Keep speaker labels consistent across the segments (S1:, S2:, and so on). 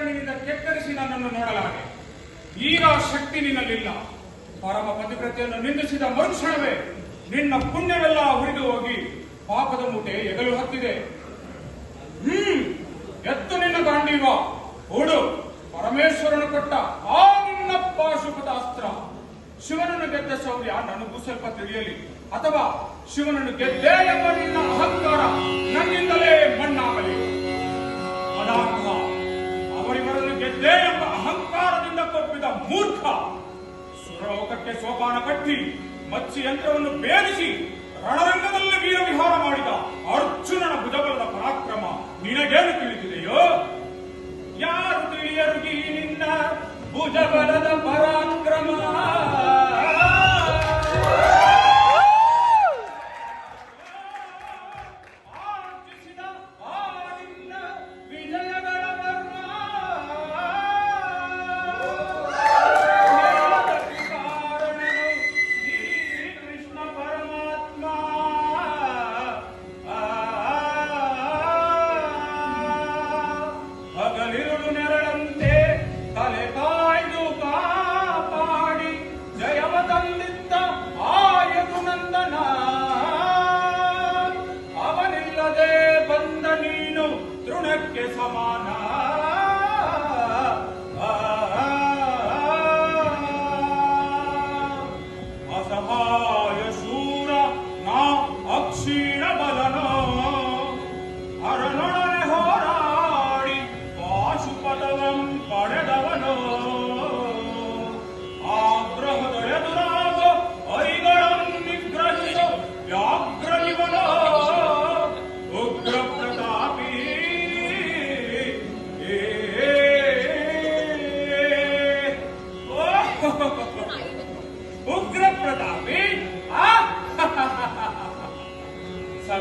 S1: ಕಣ್ಣಿನಿಂದ ಕೆಕ್ಕರಿಸಿ ನನ್ನನ್ನು ನೋಡಲಾರೆ. ಈಗ ಶಕ್ತಿ ನಿನ್ನಲ್ಲಿಲ್ಲ. ಪರಮ ಪತಿವ್ರತೆಯನ್ನು ನಿಂದಿಸಿದ ಮರುಕ್ಷಣವೇ ನಿನ್ನ ಪುಣ್ಯವೆಲ್ಲ ಹುರಿದು ಹೋಗಿ ಪಾಪದ ಮೂಟೆ ಎಗಲು ಹತ್ತಿದೆ. ಹ್ಮ್, ಎತ್ತು ನಿನ್ನ ಗಾಂಡೀವ ಓಡು, ಪರಮೇಶ್ವರನು ಕೊಟ್ಟ ಆ ನಿನ್ನ ಪಾಶುಪದ ಅಸ್ತ್ರ. ಶಿವನನ್ನು ಗೆದ್ದ ಶೌರ್ಯ ನನಗೂ ಸ್ವಲ್ಪ ತಿಳಿಯಲಿ. ಅಥವಾ ಶಿವನನ್ನು ಗೆದ್ದೇ ಎಂಬ ನಿನ್ನ ಅಹಂಕಾರ ನನ್ನಿಂದಲೇ ಮಣ್ಣಾಗಲಿ. ಗೆದ್ದೆ ಎಂಬ ಅಹಂಕಾರದಿಂದ ತಪ್ಪಿದ ಮೂರ್ಖ ಸುರಲೋಕಕ್ಕೆ ಸೋಪಾನ ಕಟ್ಟಿ ಮಚ್ಚಿ ಯಂತ್ರವನ್ನು ಬೇರಿಸಿ ರಣರಂಗದಲ್ಲಿ ವೀರವಿಹಾರ ಮಾಡಿದ.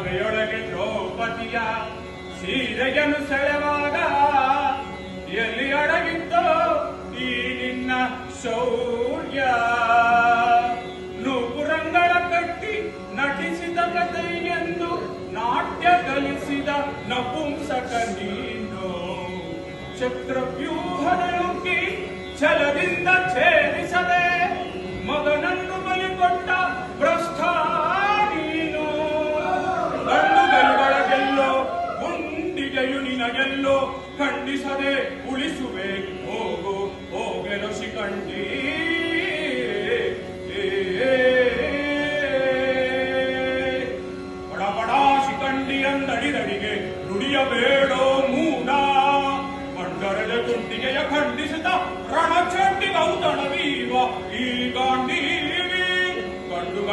S1: ಸಭೆಯೊಳಗೆ ದ್ರೌಪದಿಯ ಸೀರೆಯನ್ನು ಸೆಳೆವಾಗ ಎಲ್ಲಿ ಅಡಗಿತ್ತೋ ಈ ನಿನ್ನ ಶೌರ್ಯ. ನೂಪುರಂಗಳ ಕಟ್ಟಿ ನಟಿಸಿದ ಕಥೆ ಎಂದು ನಾಟ್ಯ ಕಲಿಸಿದ ನಪುಂಸಕ ನೀನು. ಚಕ್ರವ್ಯೂಹದ ಛಲದಿಂದ ಛೇದಿಸದೆ ಮಗನನ್ನು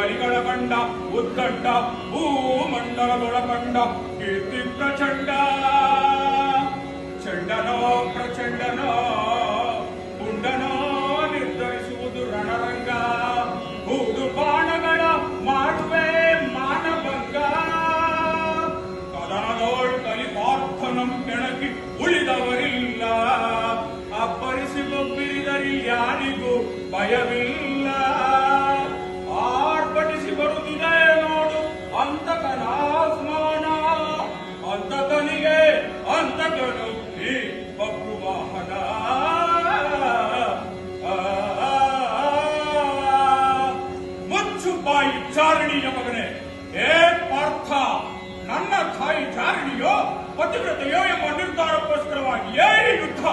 S1: ಗಲಿಗಳ ಭೂ ಉದ್ದಂಡ ಭೂಮಂಡಲದೊಳಗಂಡ ಕೀರ್ತಿ ಪ್ರಚಂಡ ಚಂಡನೋ ಪ್ರಚಂಡನೋ ಉಂಡನೋ ನಿರ್ಧರಿಸುವುದು ರಣರಂಗ. ಹೂದು ಬಾಣಗಳ ಮಾಡುವೆ ಮಾನಭಂಗ. ಕದನದೋಳ್ ಕಲಿಪಾರ್ಥನಂ ಕೆಣಕಿ ಉಳಿದವರಿಲ್ಲ. ಅಪ್ಪರಿಸಿ ಬೊಬ್ಬಿರಿದರಿ ಯಾರಿಗೂ ಭಯವಿಲ್ಲ. ಚಾರಣಿಯ ಮಗನೇ ಏ ಪಾರ್ಥ ನನ್ನ ತಾಯಿ ಚಾರಣಿಯೋ ಪತಿವ್ರತೆಯೋ ಎಂಬ ನಿರ್ಧಾರಕ್ಕೋಸ್ಕರವಾಗಿ ಏ ಯುದ್ಧ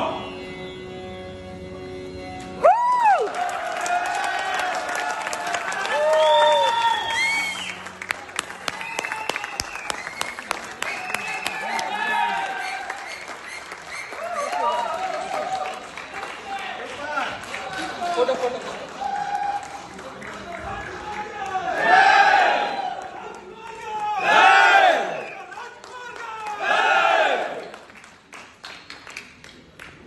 S2: ಫೋಟೋ ಫೋಟೋ